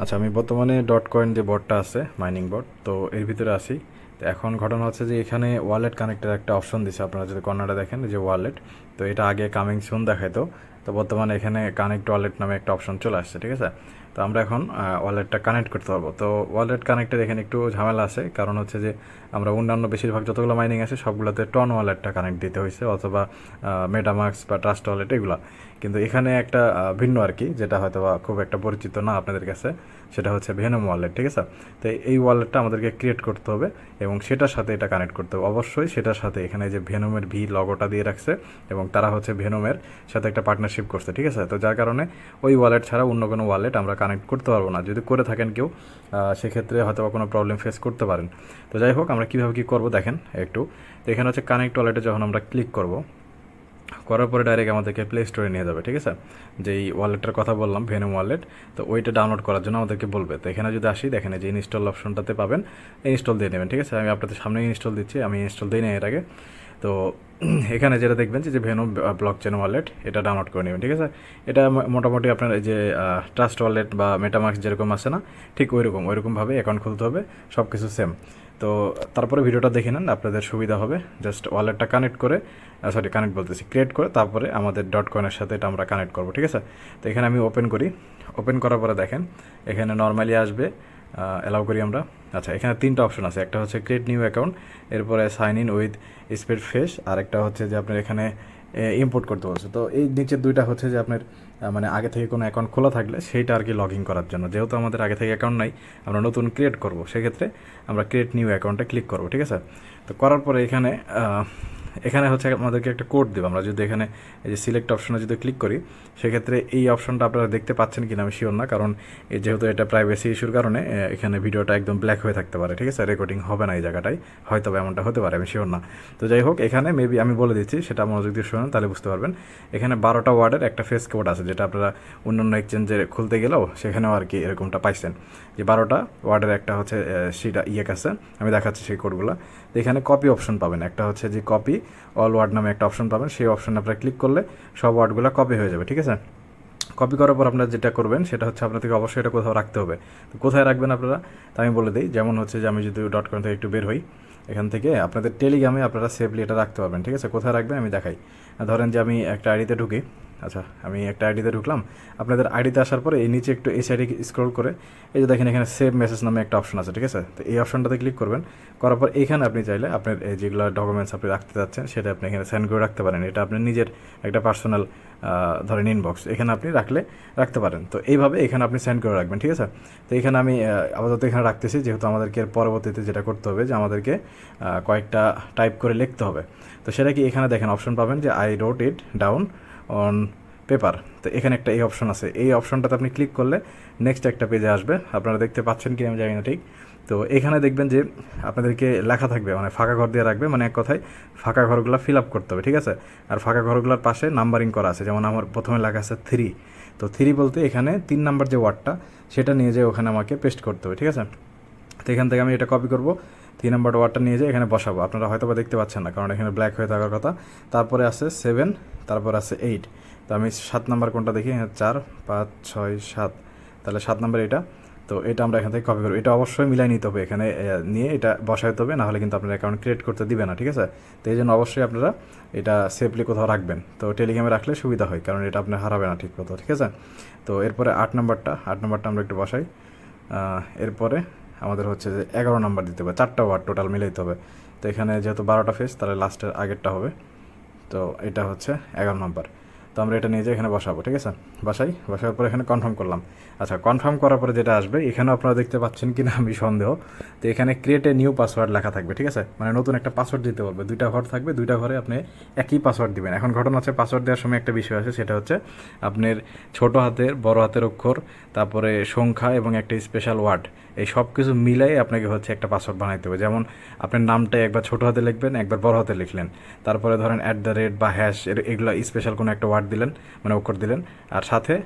আচ্ছা আমি বর্তমানে. ডট কয়েন যে বটটা আছে মাইনিং বট তো এর ভিতরে আসি তো এখন ঘটনা হচ্ছে যে এখানে ওয়ালেট কানেক্টের একটা অপশন দিছে, আপনারা যদি কর্নারটা দেখেন যে ওয়ালেট তো এটা আগে কামিং সুন দেখাইতো। তো বর্তমানে এখানে কানেক্ট ওয়ালেট নামে একটা অপশন চলে আসছে, ঠিক আছে? তো আমরা এখন ওয়ালেটটা কানেক্ট করতে পারব। তো ওয়ালেট কানেক্টের এখানে একটু ঝামেলা আছে। কারণ হচ্ছে যে আমরা অন্যান্য বেশিরভাগ যতগুলো মাইনিং আছে, সবগুলোতে টন ওয়ালেটটা কানেক্ট দিতে হয়েছে অথবা মেটামার্কস বা ট্রাস্ট ওয়ালেট এগুলো। কিন্তু এখানে একটা ভিন্ন আর কি, যেটা হয়তো বা খুব একটা পরিচিত না আপনাদের কাছে, সেটা হচ্ছে ভেনম ওয়ালেট ঠিক আছে? তো এই ওয়ালেটটা আমাদেরকে ক্রিয়েট করতে হবে এবং সেটার সাথে এটা কানেক্ট করতে হবে। অবশ্যই সেটার সাথে এখানে যে ভেনমের ভি লগোটা দিয়ে রাখছে এবং তারা হচ্ছে ভেনমের সাথে একটা পার্টনারশিপ করছে, ঠিক আছে? তো যার কারণে ওই ওয়ালেট ছাড়া অন্য কোনো ওয়ালেট আমরা কানেক্ট করতে পারব না। যদি করে থাকেন কেউ সেক্ষেত্রে হয়তো বা কোনো প্রবলেম ফেস করতে পারেন। তো যাই হোক, আমরা কীভাবে কী করব দেখেন একটু। তো এখানে হচ্ছে কানেক্ট ওয়ালেটে যখন আমরা ক্লিক করব, করার পরে ডাইরেক্ট আমাদেরকে প্লে স্টোরে নিয়ে যাবে, ঠিক আছে? যেই ওয়ালেটটার কথা বললাম ভেনম ওয়ালেট তো ওইটা ডাউনলোড করার জন্য আমাদেরকে বলবে। তো এখানে যদি আসি, দেখেন যে ইনস্টল অপশনটাতে পাবেন ইনস্টল দিয়ে নেবেন, ঠিক আছে? আমি আপনাদের সামনে ইনস্টল দিচ্ছি, আমি ইনস্টল দিই না এর আগে। তো এখানে যেটা দেখবেন যে ভেনো ব্লক চেন ওয়ালেট এটা ডাউনলোড করে নেবেন, ঠিক আছে? এটা মোটামুটি আপনার এই যে ট্রাস্ট ওয়ালেট বা মেটামার্ক্স যেরকম আছে না, ঠিক ওই রকম ওইরকমভাবে অ্যাকাউন্ট খুলতে হবে সব কিছু সেম তো তারপরে ভিডিওটা দেখে নেন, আপনাদের সুবিধা হবে। জাস্ট ওয়ালেটটা কানেক্ট করে সরি কানেক্ট বলতেছি ক্রিয়েট করে, তারপরে আমাদের ডট কয়েনের সাথে এটা আমরা কানেক্ট করব, ঠিক আছে? তো এখানে আমি ওপেন করি। ওপেন করার পরে দেখেন, এখানে নর্মালি আসবে অ্যালাউ করি আমরা। আচ্ছা এখানে তিনটা অপশন আছে। একটা হচ্ছে ক্রিয়েট নিউ অ্যাকাউন্ট এরপরে sign in with speed face আর একটা হচ্ছে যে আপনার এখানে ইম্পোর্ট করতে বলছে। তো এই নিচের দুইটা হচ্ছে যে আপনার মানে আগে থেকে কোনো অ্যাকাউন্ট খোলা থাকলে সেইটা আর কি লগ ইন করার জন্য। যেহেতু আমাদের আগে থেকে অ্যাকাউন্ট নাই, আমরা নতুন ক্রিয়েট করব। সেক্ষেত্রে আমরা ক্রিয়েট নিউ অ্যাকাউন্টে ক্লিক করব, ঠিক আছে? তো করার পরে এখানে এখানে হচ্ছে আমাদেরকে একটা কোড দেবে। আমরা যদি এখানে এই যে সিলেক্ট অপশনে যদি ক্লিক করি, সেক্ষেত্রে এই অপশনটা আপনারা দেখতে পাচ্ছেন কিনা আমি শিওর না, কারণ যেহেতু এটা প্রাইভেসি ইস্যুর কারণে এখানে ভিডিওটা একদম ব্ল্যাক হয়ে থাকতে পারে, ঠিক আছে? রেকর্ডিং হবে না এই জায়গাটায়, হয়তো এমনটা হতে পারে, আমি শিওর না। তো যাই হোক, এখানে মেবি আমি বলে দিচ্ছি, সেটা মনোযোগ দিয়ে শোনেন, তাহলে বুঝতে পারবেন। এখানে বারোটা ওয়ার্ডের একটা ফেস কোড আছে, যেটা আপনারা অন্যান্য এক্সচেঞ্জে খুলতে গেলেও সেখানেও আর কি এরকমটা পাইছেন। যে বারোটা ওয়ার্ডের একটা হচ্ছে সেটা ইয়ে আছে আমি দেখাচ্ছি সেই কোডগুলো এখানে কপি অপশন পাবেন। একটা হচ্ছে যে কপি অল ওয়ার্ড নামে একটা অপশন পাবেন। সেই অপশনে আপনারা ক্লিক করলে সব ওয়ার্ডগুলো কপি হয়ে যাবে, ঠিক আছে? কপি করার পর আপনারা যেটা করবেন, সেটা হচ্ছে আপনাদেরকে অবশ্যই এটা কোথাও রাখতে হবে। তো কোথায় রাখবেন আপনারা? তা আমি বলে দিই। যেমন হচ্ছে যে আমি যদি. ডট কম থেকে একটু বের হই, এখান থেকে আপনাদের টেলিগ্রামে আপনারা সেফলি এটা রাখতে পারবেন, ঠিক আছে? কোথায় রাখবেন আমি দেখাই। ধরেন যে আমি একটা আইডিতে ঢুকি আচ্ছা আমি একটা আইডিতে ঢুকলাম। আপনাদের আইডিতে আসার পরে এই নিচে একটু এই সাইডে স্ক্রল করে, এই যে দেখেন এখানে সেভ মেসেজ নামে একটা অপশন আছে, ঠিক আছে? তো এই অপশনটাতে ক্লিক করবেন, করার পর এখানে আপনি চাইলে আপনার এই যেগুলো ডকুমেন্টস আপনি রাখতে চাচ্ছেন, সেটা আপনি এখানে সেন্ড করে রাখতে পারেন। এটা আপনার নিজের একটা পার্সোনাল ধরেন ইনবক্স এখানে আপনি রাখলে রাখতে পারেন। তো এইভাবে এখানে আপনি সেন্ড করে রাখবেন, ঠিক আছে? তো এখানে আমি আপাতত এখানে রাখতেছি, যেহেতু আমাদেরকে পরবর্তীতে যেটা করতে হবে যে আমাদেরকে কয়েকটা টাইপ করে লিখতে হবে। তো সেটা কি এখানে দেখেন অপশন পাবেন যে I wrote it down on paper তো এখানে একটা এই অপশন আছে। এই অপশনটাতে আপনি ক্লিক করলে নেক্সট একটা পেজে আসবে। আপনারা দেখতে পাচ্ছেন কি আমি জানি না ঠিক। তো এখানে দেখবেন যে আপনাদেরকে লেখা থাকবে মানে ফাঁকা ঘর দিয়ে রাখবে মানে এক কথায় ফাঁকা ঘরগুলো ফিল আপ করতে হবে, ঠিক আছে? আর ফাঁকা ঘরগুলোর পাশে নাম্বারিং করা আছে। যেমন আমার প্রথমে লেখা আছে থ্রি তো থ্রি বলতে এখানে তিন নাম্বার যে ওয়ার্ডটা সেটা নিয়ে যেয়ে ওখানে আমাকে পেস্ট করতে হবে, ঠিক আছে? তো এখান থেকে আমি এটা কপি করব। তিন নাম্বার ওয়ার্ডটা নিয়ে যেয়ে এখানে বসাবো। আপনারা হয়তো বা দেখতে পাচ্ছেন না, কারণ এখানে ব্ল্যাক হয়ে থাকার কথা। তারপরে আছে সেভেন তারপর আছে এইট তো আমি সাত নাম্বার কোনটা দেখি? হ্যাঁ চার, পাঁচ, ছয়, সাত। তাহলে সাত নাম্বার এটা। তো এটা আমরা এখান থেকে কপি করব। এটা অবশ্যই মিলাই নিতে হবে এখানে নিয়ে এটা বসাইতে হবে, নাহলে কিন্তু আপনার অ্যাকাউন্ট ক্রিয়েট করতে দিবে না, ঠিক আছে? তো এই জন্য অবশ্যই আপনারা এটা সেফলি কোথাও রাখবেন। তো টেলিগ্রামে রাখলে সুবিধা হয়, কারণ এটা আপনি হারাবে না ঠিক মতো ঠিক আছে? তো এরপরে আট নাম্বারটা আট নাম্বারটা আমরা একটু বসাই। এরপরে আমাদের হচ্ছে যে এগারো নাম্বার দিতে হবে, চারটা ওয়ার্ড টোটাল মিলাইতে হবে। তো এখানে যেহেতু বারোটা ফেস তাহলে লাস্টের আগেরটা হবে। তো এটা হচ্ছে এগারো নাম্বার। তো আমরা এটা নিয়ে এখানে বসাবো, ঠিক আছে? বসাই, বসার পরে এখানে কনফার্ম করলাম। আচ্ছা কনফার্ম করার পরে যেটা আসবে এখানে আপনারা দেখতে পাচ্ছেন কি না আমি সন্দেহ, তো এখানে ক্রিয়েট এ নিউ পাসওয়ার্ড লেখা থাকবে, ঠিক আছে? মানে নতুন একটা পাসওয়ার্ড দিতে বলবে, দুইটা ঘর থাকবে, দুইটা ঘরে আপনি একই পাসওয়ার্ড দিবেন। এখন ঘটনা হচ্ছে পাসওয়ার্ড দেওয়ার সময় একটা বিষয় আছে, সেটা হচ্ছে আপনার ছোট হাতের, বড় হাতের অক্ষর, তারপরে সংখ্যা এবং একটা স্পেশাল ওয়ার্ড এই সব কিছু মিলাই আপনাকে হচ্ছে একটা পাসওয়ার্ড বানাইতে হবে। যেমন আপনার নামটা একবার ছোট হাতে লিখবেন, একবার বড় হাতে লিখলেন। তারপরে ধরেন অ্যাট দ্য রেট বা হ্যাশ এগুলো স্পেশাল কোনো একটা ওয়ার্ড দিলেন মানে অক্ষর দিলেন, আর সাথে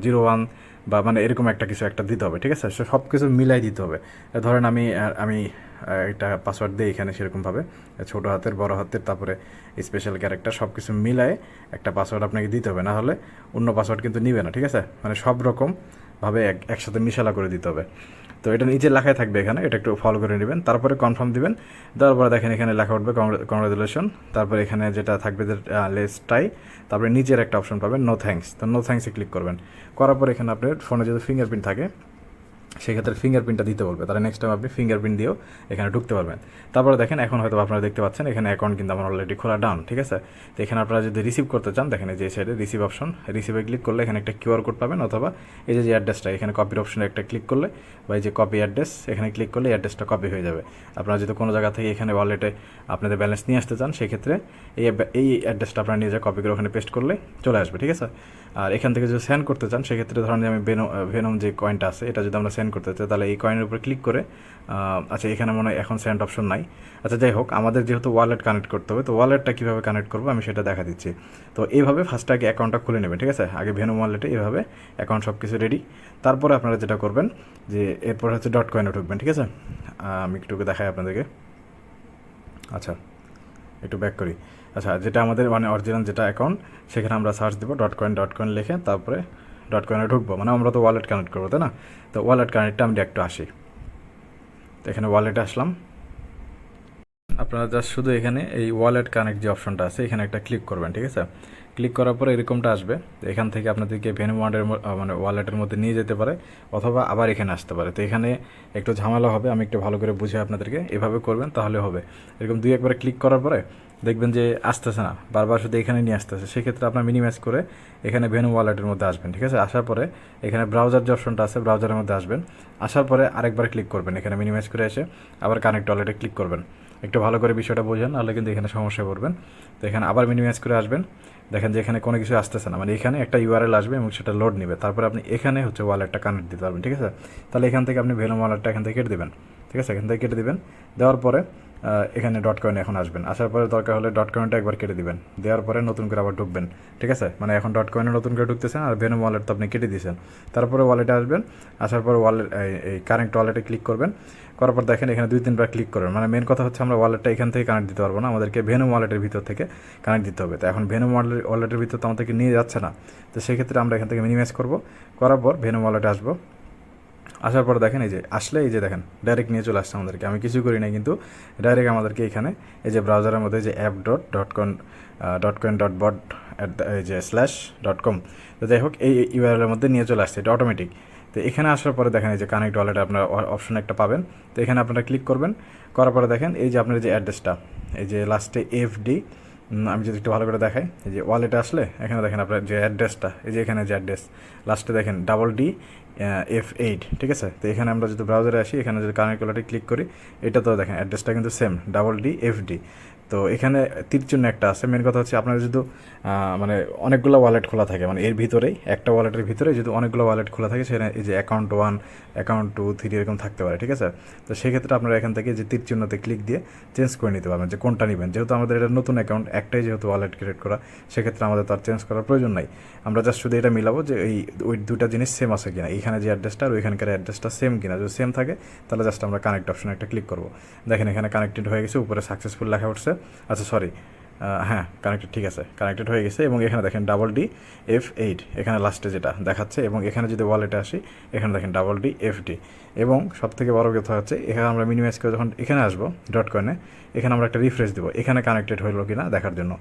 জিরো ওয়ান বা মানে এরকম একটা কিছু একটা দিতে হবে, ঠিক আছে? সব কিছু মিলাই দিতে হবে। ধরেন আমি আমি একটা পাসওয়ার্ড দিই এখানে সেরকমভাবে ছোটো হাতের, বড় হাতের, তারপরে স্পেশাল ক্যারেক্টার সব কিছু মিলায়ে একটা পাসওয়ার্ড আপনাকে দিতে হবে। না হলে অন্য পাসওয়ার্ড কিন্তু নিবে না, ঠিক আছে? মানে সব রকমভাবে এক- একসাথে মিশালা করে দিতে হবে। তো এটা নিচে লেখায় থাকবে এখানে, এটা একটু ফলো করে নেবেন, তারপরে কনফার্ম দিবেন, দেওয়ার পরে দেখেন এখানে লেখা উঠবে কংগ্রাচুলেশন তারপরে এখানে যেটা থাকবে যে লেসটাই তারপরে নিচের একটা অপশন পাবেন নো থ্যাঙ্কস তো নো থ্যাঙ্কসে ক্লিক করবেন, করার পর এখানে আপনার ফোনে যদি ফিঙ্গারপ্রিন্ট থাকে সেক্ষেত্রে ফিঙ্গারপ্রিন্টটা দিতে বলবে। তাহলে নেক্সট টাইম আপনি ফিঙ্গারপ্রিন্ট দিয়েও এখানে ঢুকতে পারবেন। তারপরে দেখেন, এখন হয়তো আপনারা দেখতে পাচ্ছেন, এখানে অ্যাকাউন্ট কিন্তু আমার অলরেডি খোলা ডাউন ঠিক আছে? তো এখানে আপনারা যদি রিসিভ করতে চান, দেখেন যে সাইডে রিসিভ অপশন রিসিভে ক্লিক করলে এখানে একটা কিউআর কোড পাবেন, অথবা এই যে যে অ্যাড্রেসটা এখানে কপির অপশনে একটা ক্লিক করলে বা এই যে কপি অ্যাড্রেস এখানে ক্লিক করলে অ্যাড্রেসটা কপি হয়ে যাবে। আপনারা যদি কোনো জায়গা থেকে এখানে ওয়ালেটে আপনাদের ব্যালেন্স নিয়ে আসতে চান, সেক্ষেত্রে এই এই অ্যাড্রেসটা আপনারা যা কপি করে ওখানে পেস্ট করলে চলে আসবে, ঠিক আছে? আর এখান থেকে যদি সেন্ড করতে চান, সেক্ষেত্রে ধরেন যে আমি বেনো ভেনম যে কয়েনটা আছে, এটা যদি আমরা সেন্ড করতে চাই, তাহলে এই কয়েনের উপর ক্লিক করে আচ্ছা এখানে মনে হয় এখন সেন্ড অপশন নাই। আচ্ছা যাই হোক, আমাদের যেহেতু ওয়ালেট কানেক্ট করতে হবে, তো ওয়ালেটটা কীভাবে কানেক্ট করব আমি সেটা দেখা দিচ্ছি। তো এইভাবে ফার্স্ট আগে অ্যাকাউন্টটা খুলে নেবেন, ঠিক আছে? আগে ভেনম ওয়ালেটে এইভাবে অ্যাকাউন্ট সব কিছু রেডি তারপরে আপনারা যেটা করবেন, যে এরপর হচ্ছে ডট কয়েনে ঢুকবেন, ঠিক আছে? আমি একটু দেখাই আপনাদেরকে। আচ্ছা একটু ব্যাক করি। আচ্ছা যেটা আমাদের মানে অরিজিনাল যেটা অ্যাকাউন্ট সেখানে আমরা সার্চ দেবো ডট কয়েন ডট কয়েন লিখে, তারপরে ডট কয়েনে ঢুকবো। মানে আমরা তো ওয়ালেট কানেক্ট করব, তাই না? তো ওয়ালেট কানেক্টটা আমি একটু আসি। তো এখানে ওয়ালেটে আসলাম। আপনারা জাস্ট শুধু এখানে এই ওয়ালেট কানেক্ট যে অপশনটা আছে, এখানে একটা ক্লিক করবেন, ঠিক আছে? ক্লিক করার পরে এরকমটা আসবে। এখান থেকে আপনাদেরকে ভেনু ওয়ার্ডের মানে ওয়ালেটের মধ্যে নিয়ে যেতে পারে, অথবা আবার এখানে আসতে পারে। তো এখানে একটু ঝামেলা হবে, আমি একটু ভালো করে বুঝে আপনাদেরকে এভাবে করবেন, তাহলে হবে। এরকম দুই একবার ক্লিক করার পরে দেখবেন যে আসতেছে না, বারবার শুধু এখানে নিয়ে আসতেছে। সেক্ষেত্রে আপনার মিনিমাইজ করে এখানে ভেনু ওয়ালেটের মধ্যে আসবেন, ঠিক আছে? আসার পরে এখানে ব্রাউজার যে অপশনটা আছে ব্রাউজারের মধ্যে আসবেন। আসার পরে আরেকবার ক্লিক করবেন এখানে মিনিমাইজ করে এসে, আবার কানেক্ট ওয়ালেটে ক্লিক করবেন। একটু ভালো করে বিষয়টা বোঝেন, নাহলে কিন্তু এখানে সমস্যায় পড়বেন। তো এখানে আবার মিনিমাইজ করে আসবেন। দেখেন যে এখানে কোনো কিছু আসতেছে না মানে এখানে একটা ইউআরএল আসবে এবং সেটা লোড নেবে। তারপরে আপনি এখানে হচ্ছে ওয়ালেটটা কানেক্ট দিতে পারবেন, ঠিক আছে? তাহলে এখান থেকে আপনি ভেনম ওয়ালেটটা এখান থেকে কেটে দেবেন, ঠিক আছে? এখান থেকে কেটে দেবেন। দেওয়ার পরে এখানে ডট কয়েন এখন আসবেন। আসার পরে দরকার হলে ডট কয়েনটা একবার কেটে দিবেন। দেওয়ার পরে নতুন করে আবার ঢুকবেন। ঠিক আছে? মানে এখন ডট কয়েনে নতুন করে ঢুকতেছেন আর ভেনম ওয়ালেট তো আপনি কেটে দিয়েছেন। তারপরে ওয়ালেটে আসবেন। আসার পর ওয়ালেট এই কারেন্ট ওয়ালেটে ক্লিক করবেন। করার পর দেখেন এখানে দুই, তিনবার ক্লিক করবেন। মানে মেন কথা হচ্ছে আমরা ওয়ালেটটা এখান থেকে কানেক্ট দিতে পারব না। আমাদেরকে ভেনম ওয়ালেটের ভিতর থেকে কানেক্ট দিতে হবে। তো এখন ভেনম ওয়ালেট ওয়ালেটের ভিতর তো আমাদেরকে নিয়ে যাচ্ছে না। তো সেক্ষেত্রে আমরা এখান থেকে মিনিমাইজ করব। করার পর ভেনম ওয়ালেটে আসব। আসার পর দেখেন এই যে, আসলে এই যে দেখেন ডাইরেক্ট নিয়ে চলে আসছে আমাদেরকে। আমি কিছু করি না কিন্তু ডাইরেক্ট আমাদেরকে এখানে এই যে ব্রাউজারের মধ্যে যে app dot dot con dot coin dot bot এই যে স্ল্যাশ ডট কম তো যাই হোক, এই ইউআরএলের মধ্যে নিয়ে চলে আসছে, এটা অটোমেটিক তো এখানে আসার পরে দেখেন এই যে কানেক্ট ওয়ালেট আপনার অপশন একটা পাবেন। তো এখানে আপনারা ক্লিক করবেন, করার পরে দেখেন এই যে আপনার যে অ্যাড্রেসটা এই যে লাস্টে এফ ডি আমি যদি একটু ভালো করে দেখাই, এই যে ওয়ালেটে আসলে, এখানে দেখেন আপনার যে অ্যাড্রেসটা এই যে এখানে যে অ্যাড্রেস লাস্টে দেখেন ডাবল ডি এফ এইট ঠিক আছে? তো এখানে আমরা যদি ব্রাউজারে আসি, এখানে যদি কানেক্ট ক্লিক করি এটা তো দেখেন অ্যাড্রেসটা কিন্তু same double D F D তো এখানে তীর চিহ্ন একটা আছে। মেন কথা হচ্ছে আপনার যদি মানে অনেকগুলো ওয়ালেট খোলা থাকে মানে এর ভিতরেই, একটা ওয়ালেটের ভিতরে যদি অনেকগুলো ওয়ালেট খোলা থাকে, সেখানে এই যে account one account two three এরকম থাকতে পারে, ঠিক আছে? তো সেক্ষেত্রে আপনারা এখান থেকে যে তীর চিহ্নতে ক্লিক দিয়ে চেঞ্জ করে নিতে পারবেন যে কোনটা নেবেন। যেহেতু আমাদের এটা নতুন অ্যাকাউন্ট একটাই যেহেতু ওয়ালেট ক্রিয়েট করা, সেক্ষেত্রে আমাদের তার চেঞ্জ করার প্রয়োজন নাই। আমরা জাস্ট শুধু এটা মিলাবো যে এই ওই দুটা জিনিস সেম আছে কিনা এখানে যে অ্যাড্রেসটা আর ওইখানকার অ্যাড্রেসটা সেম কিনা। যদি সেম থাকে, তাহলে জাস্ট আমরা কানেক্ট অপশনে একটা ক্লিক করব। দেখেন এখানে কানেক্টেড হয়ে গেছে, উপরে সাকসেসফুল লেখা উঠছে। আচ্ছা সরি হ্যাঁ কানেক্টেড ঠিক আছে কানেক্টেড হয়ে গেছে এবং এখানে দেখেন ডাবল ডি এফ এইট এখানে লাস্টে যেটা দেখাচ্ছে এবং এখানে যদি ওয়ালেটে আসি, এখানে দেখেন ডাবল ডি এফ ডি এবং সব থেকে বড় কথা হচ্ছে, এখানে আমরা মিনিমাইজ করে যখন এখানে আসব ডট কয়েনে এখানে আমরা একটা রিফ্রেশ দেবো, এখানে কানেক্টেড হলো কি না দেখার জন্য।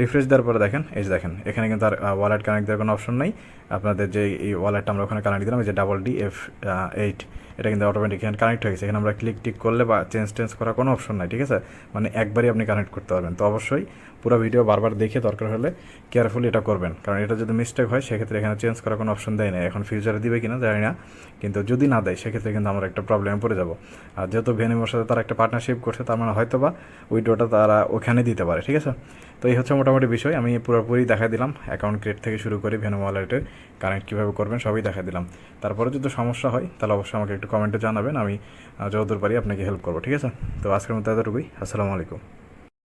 রিফ্রেশ দেওয়ার পরে দেখেন, এই যে দেখেন, এখানে কিন্তু আর ওয়ালেট কানেক্ট দেওয়ার কোনো অপশন নেই। আপনাদের যে এই ওয়ালেটটা আমরা ওখানে কানেক্ট দিলাম যে ডাবল ডি এফ এইট এটা কিন্তু অটোমেটিক এখানে কানেক্ট হয়ে গেছে। এখানে আমরা ক্লিক টিক করলে বা চেঞ্জ টেঞ্জ করার কোনো অপশন নাই, ঠিক আছে? মানে একবারই আপনি কানেক্ট করতে পারবেন। তো অবশ্যই পুরো ভিডিও বারবার দেখে দরকার হলে কেয়ারফুলি এটা করবেন। কারণ এটা যদি মিস্টেক হয়, সেক্ষেত্রে এখানে চেঞ্জ করার কোনো অপশন দেয় না এখন ফিউচারে দিবে কিনা জানি না, কিন্তু যদি না দেয়, সেক্ষেত্রে কিন্তু আমরা একটা প্রবলেমে পড়ে যাব। আর যেহেতু ভেনিমোর সাথে তারা একটা পার্টনারশিপ করছে, তার মানে হয়তো বা উইডোটা তারা ওখানে দিতে পারে, ঠিক আছে? তো এই হচ্ছে মোটামুটি বিষয়। আমি পুরোপুরি দেখা দিলাম। অ্যাকাউন্ট ক্রিয়েট থেকে শুরু করে ভেনু ওয়ালেটের কানেক্ট কীভাবে করবেন সবই দেখা দিলাম। তারপরে যদি সমস্যা হয়, তাহলে অবশ্যই আমাকে একটু কমেন্টে জানাবেন। আমি যতদূর পারি আপনাকে হেল্প করব, ঠিক আছে? তো আজকের মতো এতটুকুই। আসসালামু আলাইকুম।